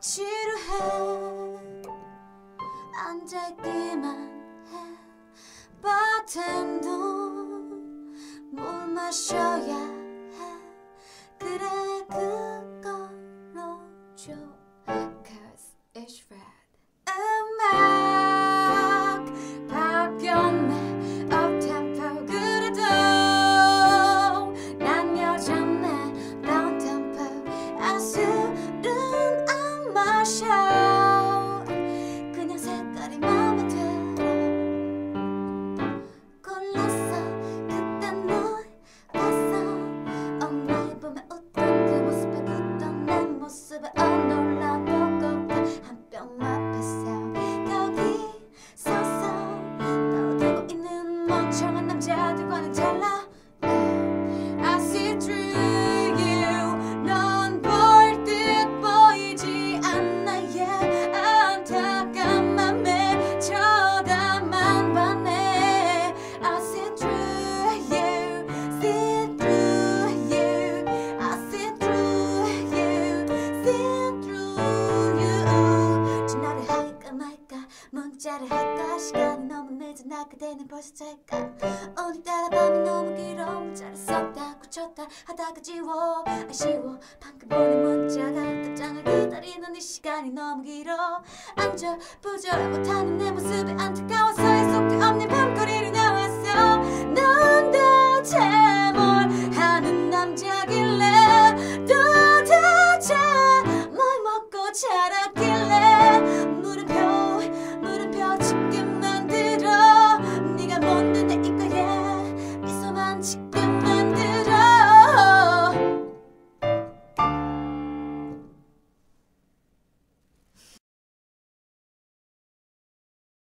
지루해. 앉아있기만 해. 바텐더 물 마셔야 해. 그래 그걸로 줘. Cause it's red 음악. 바뀌었네 uptempo 그래도 문자를 할까? 시간이 너무 늦어. 나 그대는 벌써 잘까? 오늘따라 밤이 너무 길어. 문자를 썼다 고쳤다 하다가 지워. 아쉬워. 방금 보낸 문자가 답장을 기다리는 이 시간이 너무 길어. 앉아 보지 못하는 내 모습이 안타까워서